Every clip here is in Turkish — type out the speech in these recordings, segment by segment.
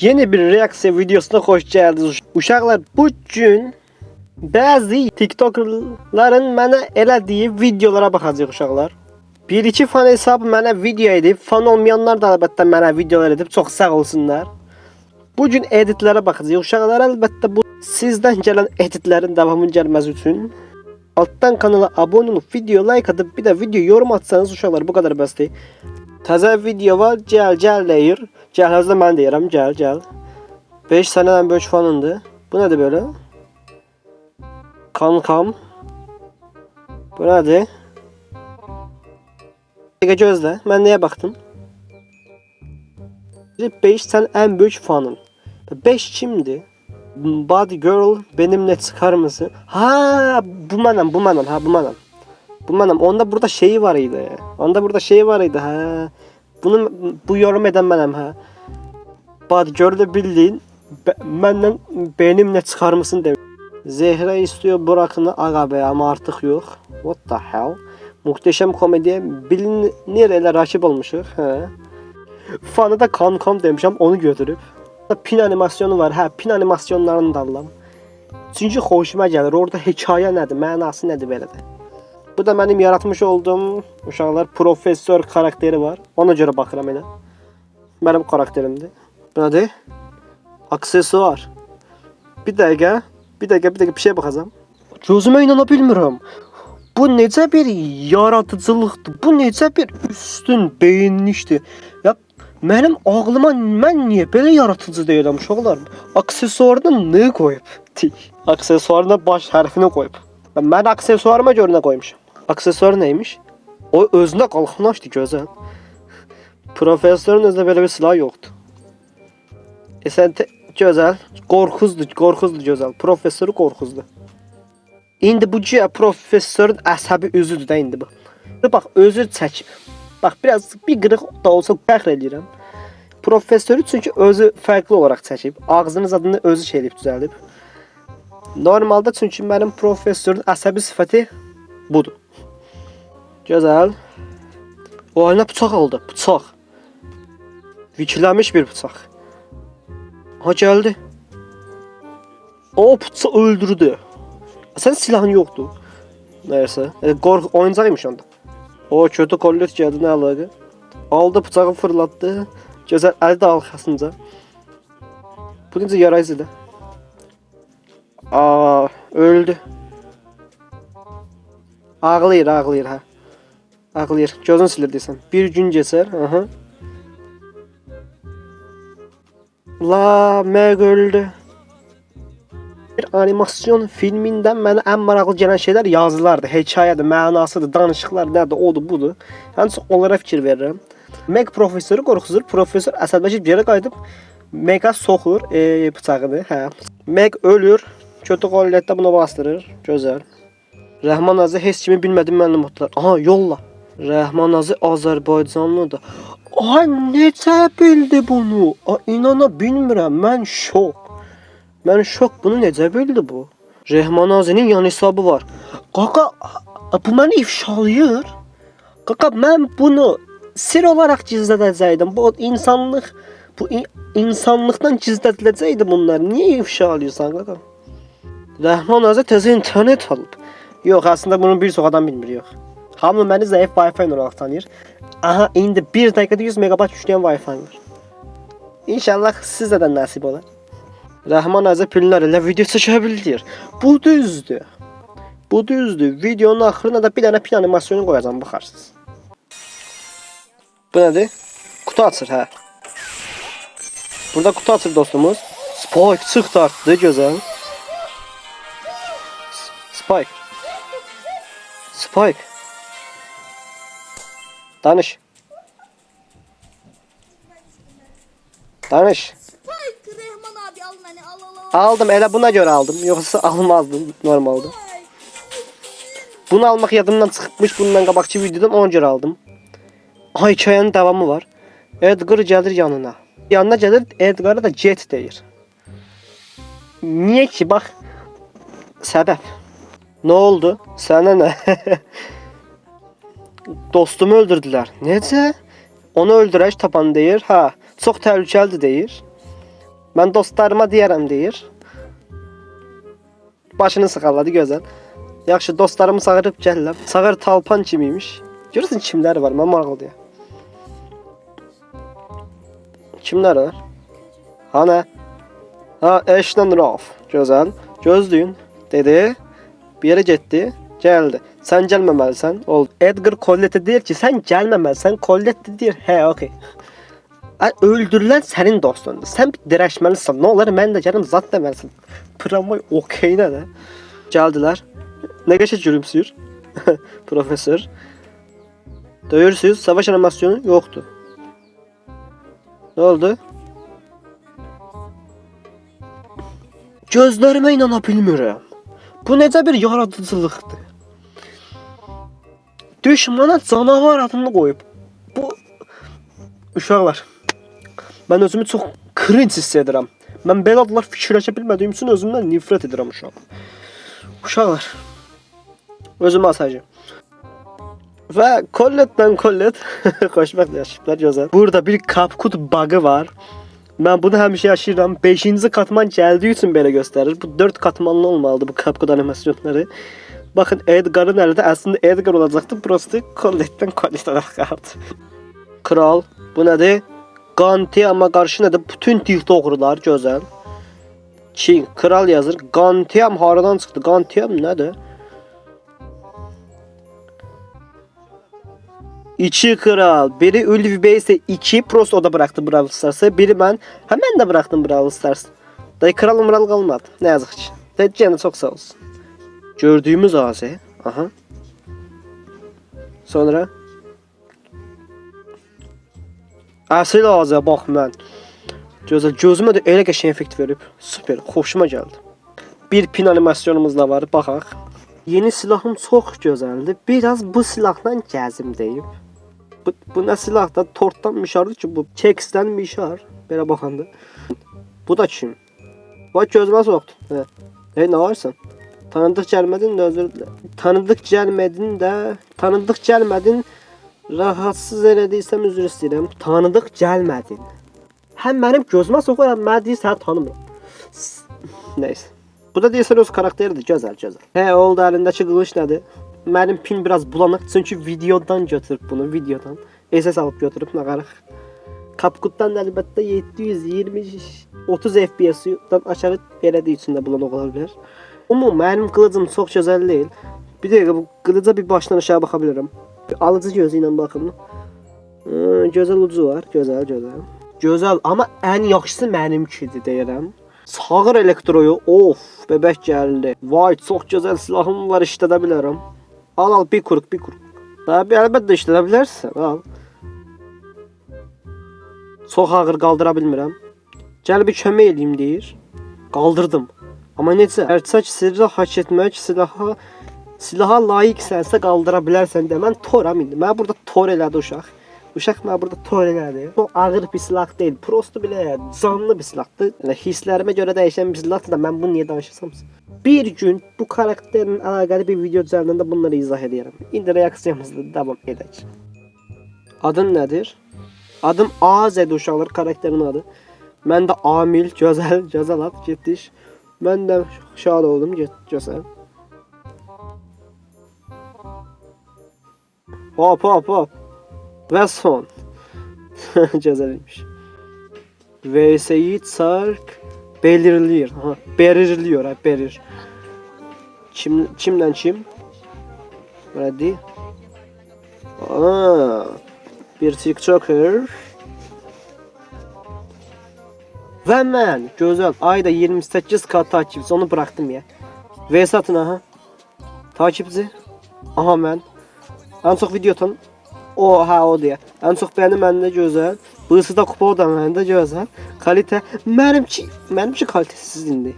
Yeni bir reaksiya videosuna hoş geldiniz. Uşaqlar bu gün bəzi TikTokerların mənə elədiyi videolara baxacağıq uşaqlar. Bir iki fan hesabı mənə video edib, fan olmayanlar da əlbəttə mənə videolar edib, çox sağ olsunlar. Bu gün editlərə baxacağıq. Uşaqlar əlbəttə bu sizdən gələn editlərin davamının gəlməsi üçün alttan kanala abone olup video like atıp bir de video yorum atsanız uşaqlar bu kadar bəsdir. Təzə video var, gəl gəl deyir. Gəl hazırda mən deyirəm, gəl gəl. 5 sənədən böyük fanındır. Bu nədir belə? Kankam. Bu nədir? Dəqiqə gözlə. Mən nəyə baxdım? 5 sən ən böyük fanın. 5 kimdir? Body girl benimle çıkar mısın? Ha bu mənəm, bu mənəm, ha bu mənəm. Bu mənəm. Onda burada şeyi var idi. Onda burada şey var idi, ha. Bunu bu yorum edən mənəm, ha. Body girl bildiğin be- məndən benimle çıkar mısın demiş. Zehra istiyor Burak'ını aga be ama artık yok. What the hell? Muhteşem komediye bilinir elə rakip olmuşuq. Hə. Fanı da kankam demişəm onu götürüb. Pin animasyonu var. Hə, pin animasyonlarını da alıram. Çünki xoşuma gəlir. Orada hekayə nədir, mənası nədir belə də. Bu da mənim yaratmış olduğum uşaqlar professor karakteri var. Ona görə baxıram elə. Mənim karakterimdir. Bu nədir? Aksesuar. Bir dəqiqə, bir dəqiqə, bir dəqiqə bir şey baxacağam. Gözümə inana bilmirəm. Bu necə bir yaradıcılıqdır? Bu necə bir üstün beyinli işdir? Ya mənim ağlıma mən niyə belə yaradıcı deyirəm uşaqlar? Aksesuarına nə qoyub? Aksesuarına baş hərfini qoyub. Mən aksesuarıma görə nə qoymuşam? Aksesuar neymiş? O özünə qalxın açdı gözəl. Professorun özünə belə bir silah yoxdur. E sən te- gözəl, qorxuzdur, qorxuzdur gözəl. Professoru qorxuzdur. İndi bu güya professorun əsəbi özüdür də indi bu. Bax özü çəkib. Bax biraz bir qırıq da olsa fəxr edirəm. Professoru çünki özü fərqli olaraq çəkib. Ağzının zadını özü şey edib düzəldib. Normalda çünki mənim professorun əsəbi sifəti budur. Gözəl. O əlinə bıçaq aldı. Bıçaq. Vikləmiş bir bıçaq. Ha gəldi. O bıçağı öldürdü. Sen silahın yoktu. Neyse. E, kork oyuncağıymış onda. O kötü kollet geldi ne alaka? Aldı bıçağı fırlattı. Güzel əldə arxasınca. Bu necə yara izidir? Aa, öldü. Ağlayır, ağlayır ha. Ağlayır. Gözün silir desem. Bir gün geçer. Aha. La, Meg. Bir animasyon filmindən mənə ən maraqlı gələn şeylər yazılardır, hekayədir, mənasıdır, danışıqlar nədir, odur, budur. Ən çox onlara fikir verirəm. Meg professoru qorxuzur, professor əsəbləşib geri qayıdıb Meg'a soxur e, bıçağını, hə. Meg ölür, kötü qollətdə buna bastırır, gözəl. Rəhman Azı heç kimi bilmədim mənim mutlar. Aha, yolla. Rəhman Azı Azərbaycanlıdır. Ay necə bildi bunu? Ay inana bilmirəm, mən şok. Mən şok bunu necə bildi bu? Rəhman Azinin yan hesabı var. Qaqa bu məni ifşalayır. Qaqa mən bunu sir olaraq gizlədəcəydim. Bu insanlıq bu in insanlıqdan gizlədiləcəkdi bunlar. Niyə ifşalayırsan qaqa? Rəhman Azə təzə internet alıb. Yox, əslində bunu bir çox adam bilmir, yox. Hamı məni zəif Wi-Fi olaraq tanıyır. Aha, indi 1 dəqiqədə 100 megabayt yükləyən Wi-Fi var. İnşallah sizə də nəsib olar. Rəhman Əzə Püllər ilə video çəkə bilir. Bu düzdür. Bu düzdür. Videonun axırına da bir dənə pin animasyonu qoyacağam, baxarsınız. Bu nədir? Kutu açır, hə. Burada kutu açır dostumuz. Spike çıx dartdı, gözəl. Spike. Spike. Danış. Danış. Spike Rehman abi al beni al al al. Aldım elə buna görə aldım. Yoxsa almazdım normalde. Bunu almaq yadımdan çıxmış bundan qabaqçı videodan ona görə aldım. Ay hekayənin davamı var. Edgar gəlir yanına. Yanına gəlir Edgar'a da Jet deyir. Niyə ki bax səbəb. Nə oldu? Sənə nə? Dostumu öldürdülər. Necə? Onu öldürək tapan deyir. Hə, çox təhlükəlidir deyir. Mən dostlarıma deyərəm deyir. Başını sıxalladı gözəl. Yaxşı dostlarımı çağırıb gəlirəm. Çağır Talpan kimiymiş? Görürsən kimlər var? Mən maraqlıyam. Kimlər var? Hana? Ha, Ashton Rauf. Gözəl. Gözləyin. Dedi. Bir yerə getdi. Gəldi. Sən gəlməməlisən. Oldu. Edgar Collette deyir ki, sən gəlməməlisən. Collette deyir, hə, okey. Ay, öldürülən sənin dostundur. Sən bir dirəşməlisən. Nə olar mən də gəlim zat deməlisən. Promoy okey nə də? Gəldilər. Nə qəşəng gülümsüyür. Professor. Döyürsüz, savaş animasyonu yoxdur. Nə oldu? Gözlərimə inana bilmirəm. Bu necə bir yaradıcılıqdır? Düşmana canavar adını qoyub. Bu uşaqlar. Mən özümü çox cringe hiss edirəm. Mən belə adlar fikirləşə bilmədiyim üçün özümdən nifrət edirəm uşaq. Uşaqlar. Özümü asacağım. Və Collet'dən Collet xoşbəxt yaşayıblar gözəl. Burada bir Capcut bug'ı var. Mən bunu həmişə yaşayıram. 5-ci katman gəldiyi üçün belə göstərir. Bu 4 katmanlı olmalıdır bu Capcom animasyonları. Baxın Edgar'ın əlində əslində Edgar olacaqdı. Prosto Collet'dən Collet olaraq qaldı. Kral, bu nədir? Gantiyama qarşı nədir? Bütün TikTokerlar gözəl. King, kral yazır. Gantiyam haradan çıxdı? Gantiyam nədir? İki kral. Biri Ulvi Bey ise iki. Prost o da bıraktı Brawl Stars'ı. Biri ben. Hemen de bıraktım Brawl Stars. Dayı kral umral kalmadı. Ne yazık ki. Canı çok sağ olsun. Gördüğümüz ağzı. Aha. Sonra. Əsl ağza bax mən. Gözəl gözümə də elə qəşəng effekt verib. Super, xoşuma gəldi. Bir pin animasyonumuz da var, baxaq. Yeni silahım çox gözəldir. Biraz bu silahla gəzim deyib. Bu, bu nə silahdır? Tortdan mişardır ki bu. Keksdən mişar. Belə baxanda. Bu da kim? Bax gözümə soxdu. Hə. Hey, nə varsan? Tanıdıq gəlmədin də özür dilə. Tanıdıq gəlmədin də, tanıdıq gəlmədin. Rahatsız elədiysəm üzr istəyirəm. Tanıdıq gəlmədin. Həm mənim gözümə soxur, həm mənə deyir səni tanımıram. Bu da deyirsən öz karakteridir. Gözəl, gözəl. Hə, oldu əlindəki qılınc nədir? Mənim pin biraz bulanıq çünki videodan götürüb bunu, videodan. SS alıb götürüb nağarıq. Kapkutdan da əlbəttə 720 30 FPS-dan aşağı üçün də bulanıq ola. Amma mənim qılıcım çox gözəl deyil. Bir dəqiqə bu qılıca bir başdan aşağı baxa bilərəm. Bir alıcı gözü ilə baxım. Hı, gözəl ucu var, gözəl, gözəl. Gözəl, amma ən yaxşısı mənimkidir deyirəm. Sağır elektroyu, of, bebək gəldi. Vay, çox gözəl silahım var, işlədə bilərəm. Al, al, bir kuruk, bir kuruk. Tabii, əlbəttə işlədə bilərsən, al. Çox ağır qaldıra bilmirəm. Gəl bir kömək eləyim deyir. Qaldırdım. Amma necə? Ərçək sirri hak etmək, silaha silaha layiqsənsə qaldıra bilərsən də. Mən toram indi. Mən burada tor elədi uşaq. Uşaq mənə burada tor elədi. O ağır bir silah deyil. Prosto belə canlı bir silahdır. Yəni hisslərimə görə dəyişən bir silahdır da mən bunu niyə danışırsam? Bir gün bu karakterin əlaqəli bir video düzəldəndə bunları izah edərəm. İndi reaksiyamızda davam edək. Adın nədir? Adım Azəd uşaqlar karakterin adı. Mən də Amil, gözəl, gözəl ad, getdik. Mən də şad oldum, get, gözəl. Hop hop hop. Və son. Gözəlmiş. VS'yi çark belirliyor. Ha, belirliyor, ha, belir. Kim, kimden kim? Ready? Aa, bir TikToker. Və mən gözəl ayda 28 kat takipçi onu bıraktım ya. VS atın aha. Takipçi. Aha mən. Ən çox video atan o hə o deyə. Ən çox bəyəni məndə gözəl. Bısı da kupa o da məndə gözəl. Kalite mənimki mənimki kalitəsiz indi.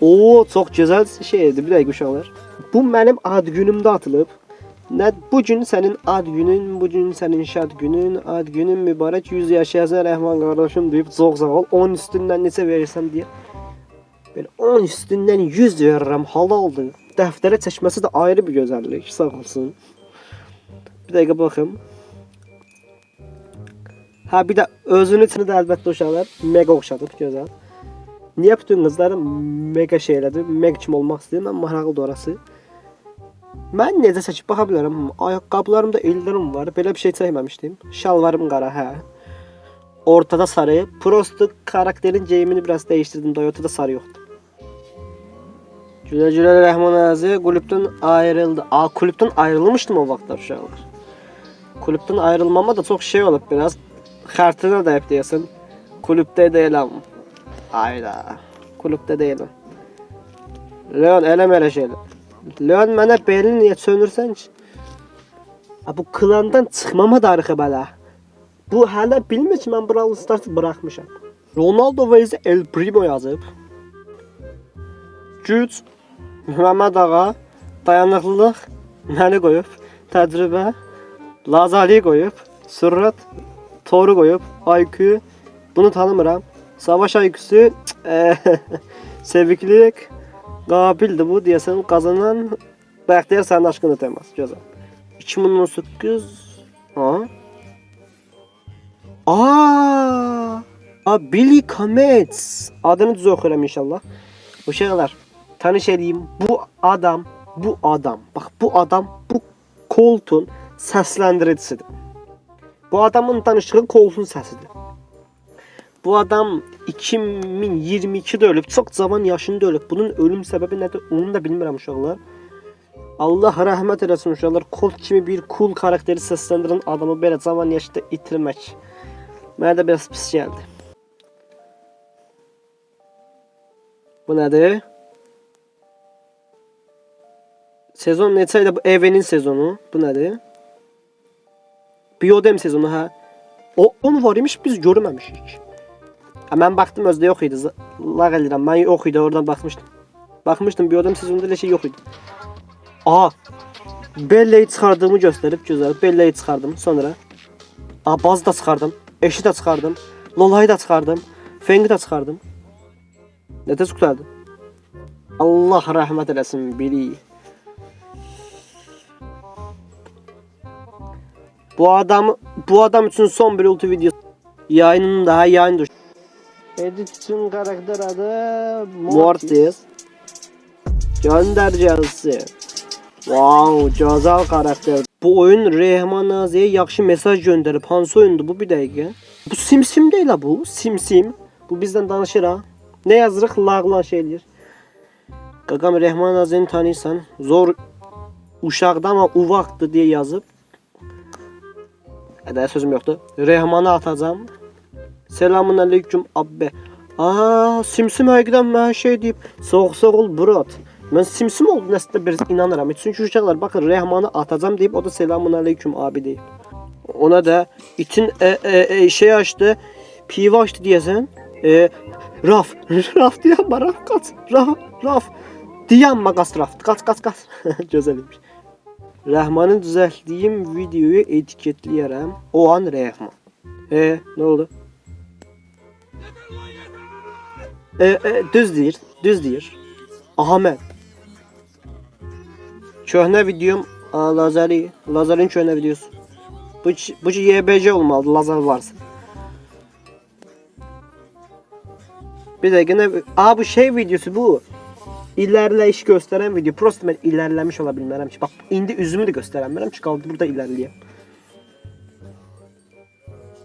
Oo çox gözəl şeydir bir dəqiqə uşaqlar. Bu mənim ad günümdə atılıb. Nə bu gün sənin ad günün, bu gün sənin şad günün, ad günün mübarək 100 yaşayasın Rəhman qardaşım deyib çox sağ ol. 10 üstündən neçə verirsən deyə. Belə 10 üstündən 100 verirəm, halaldır. Dəftərə çəkməsi də ayrı bir gözəllik, sağ olsun. Bir dəqiqə baxım. Ha bir de özünün içini de əlbəttə uşaqlar mega oxşadıb gözəl. Niyə bütün qızlar mega şey elədi? Mega kim olmaq istəyir? Mən maraqlıdır orası. Mən necə çəkib baxa bilərəm. Ayaqqabılarımda ellərim var. Belə bir şey çəkməmişdim. Şalvarım qara, hə. Ortada sarı. Prosto karakterin geyimini biraz değiştirdim. Toyota'da sarı yoktu. Güle güle Rahman Azi kulüpten ayrıldı. Aa kulüpten ayrılmıştım o vaxtlar uşaqlar. Kulüpten ayrılmama da çok şey olup biraz. Xərtinə də hep deyəsən. Kulüpdə deyiləm. Ayda. Kulüpdə deyiləm. Leon eləmə elə şeylər. Leon mənə belini niyə çönürsən ki? Bu klandan çıxmama darıxı belə. Bu hələ bilmir ki, mən Brawl Stars'ı buraxmışam. Ronaldo izə El Primo yazıb. Güc, Məhəmməd ağa, dayanıqlılıq məni qoyub, təcrübə, lazali qoyub, sürət, toru qoyub, IQ, bunu tanımıram. Savaş IQ-su, seviklik, qabildir bu deyəsən qazanan Bəxtiyar sənin aşkını temas. Gözəl. 2018 ha? Aa! Aa Billy Comets. Adını düz oxuram inşallah. Uşaqlar, tanış edeyim. Bu adam, bu adam. Bax bu adam bu Colt'un səsləndiricisidir. Bu adamın danışığı Colt'un səsidir. Bu adam 2022'de ölüb, çox cavan yaşında ölüb. Bunun ölüm səbəbi nədir? Onu da bilmirəm uşaqlar. Allah rəhmət eləsin uşaqlar. Colt kimi bir cool karakteri səsləndirən adamı belə cavan yaşda itirmək. Mənə də biraz pis gəldi. Bu nədir? Sezon neçə ilə bu Evenin sezonu? Bu nədir? Biodem sezonu hə. O onu var imiş biz görməmişik. Ha, mən baxdım özdə yox idi. Lağ eləyirəm. Mən yox idi, oradan baxmışdım. Baxmışdım Biodem sezonunda elə şey yox idi. Aa. Belleyi çıxardığımı göstərib gözəl. Belleyi çıxardım sonra. Aa bazı da çıxardım. Eşi də çıxardım. Lolayı da çıxardım. Fengi də çıxardım. Nə tez qurtardı. Allah rəhmət eləsin biri. Bu adam bu adam üçün son bir ulti videosu. Yayının daha yayın düş. Edit karakter adı Mortis. Gönder gelsin. Wow, gözəl karakter. Bu oyun Rehman Naziyə yaxşı mesaj göndərib. Hansı oyundur bu bir dəqiqə? Bu Simsim deyil ha bu. Simsim. Bu bizdən danışır ha. Nə yazırıq? Lağlan şey eləyir. Qaqam Rehman Naziyəni tanıyırsan. Zor uşaqda amma uvaqdır deyə yazıb. Hədə sözüm yoxdur. Rehmanı atacağam. Selamun aleyküm abbe. Aa, Simsim həqiqdən mənə şey deyib. Soğuk ol brat. Mən Simsim oldu nəsdə bir inanıram. Çünki uşaqlar baxın Rehmanı atacağam deyib o da selamun aleyküm abi deyib. Ona da itin e, e, e, şey açdı. Piva açdı deyəsən. E, raf. Raf deyən raf qaç. Raf. Raf. Deyən maqas raf. Qaç qaç qaç. Gözəl imiş. Rəhmanın videoyu etiketləyərəm. O an Rəhman. E, nə oldu? E, e, düz deyir, düz deyir. Ahmet. Köhnə videom a, Lazari, Lazarın köhnə videosu. Bu bu YBC olmalı, Lazar varsa. Bir də yenə a bu şey videosu bu. İlərləyiş göstərən video. Prosto mən ilərləmiş ola bilmərəm ki. Bax indi üzümü də göstərə bilmərəm ki, qaldı burada ilərləyəm.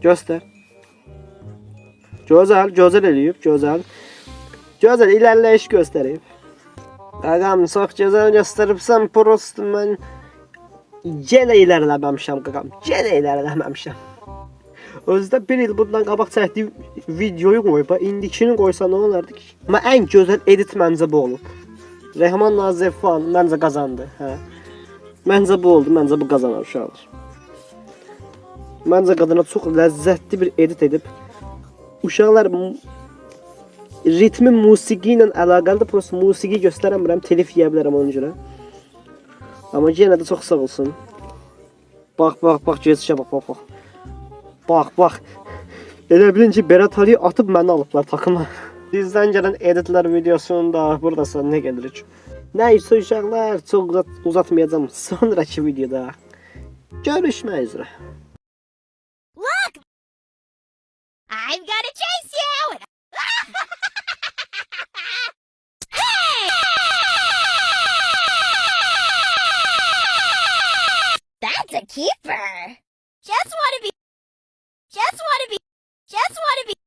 Göstər. Gözəl, gözəl eləyib, gözəl. Gözəl ilərləyiş göstərib. Qaqam, çox gözəl göstəribsən, prosto mən yenə ilərləməmişəm qaqam. Yenə ilərləməmişəm. Özdə bir il bundan qabaq çəkdiyi videoyu qoyub, indikini qoysa nə olardı ki? Amma ən gözəl edit məncə bu olub. Rəhman Nazif falan məncə qazandı, hə. Məncə bu oldu, məncə bu qazanar uşaqlar. Məncə qadına çox ləzzətli bir edit edib. Uşaqlar ritmi musiqi ilə əlaqəlidir. Prosta musiqi göstərəmirəm, telif yeyə bilərəm ona görə. Amma yenə də çox sağ olsun. Bax, bax, bax, gözüşə bax, bax, bax. Bax, bax. Elə bilin ki, Berat Ali atıb məni alıblar takıma. Bizdən gələn editlər videosunu da buradasa nə gəlirik. Nəysə uşaqlar, çox uzat uzatmayacağam. Sonraki videoda görüşmək üzrə. I'm gonna chase you. Keeper. Just wanna be. Just wanna be. Just wanna be.